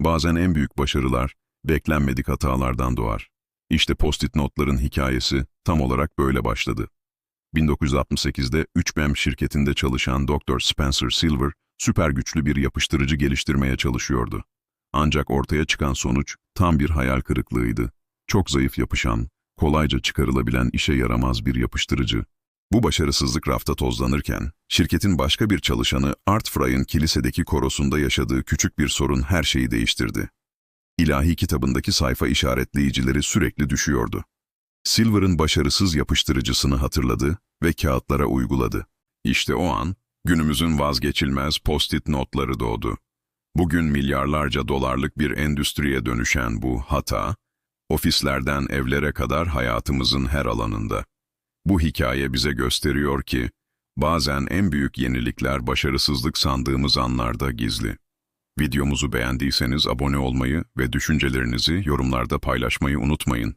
Bazen en büyük başarılar, beklenmedik hatalardan doğar. İşte post-it notların hikayesi tam olarak böyle başladı. 1968'de 3BM şirketinde çalışan Dr. Spencer Silver, süper güçlü bir yapıştırıcı geliştirmeye çalışıyordu. Ancak ortaya çıkan sonuç tam bir hayal kırıklığıydı. Çok zayıf yapışan, kolayca çıkarılabilen işe yaramaz bir yapıştırıcı. Bu başarısızlık rafta tozlanırken, şirketin başka bir çalışanı Art Fry'ın kilisedeki korosunda yaşadığı küçük bir sorun her şeyi değiştirdi. İlahi kitabındaki sayfa işaretleyicileri sürekli düşüyordu. Silver'ın başarısız yapıştırıcısını hatırladı ve kağıtlara uyguladı. İşte o an, günümüzün vazgeçilmez post-it notları doğdu. Bugün milyarlarca dolarlık bir endüstriye dönüşen bu hata, ofislerden evlere kadar hayatımızın her alanında. Bu hikaye bize gösteriyor ki, bazen en büyük yenilikler başarısızlık sandığımız anlarda gizli. Videomuzu beğendiyseniz abone olmayı ve düşüncelerinizi yorumlarda paylaşmayı unutmayın.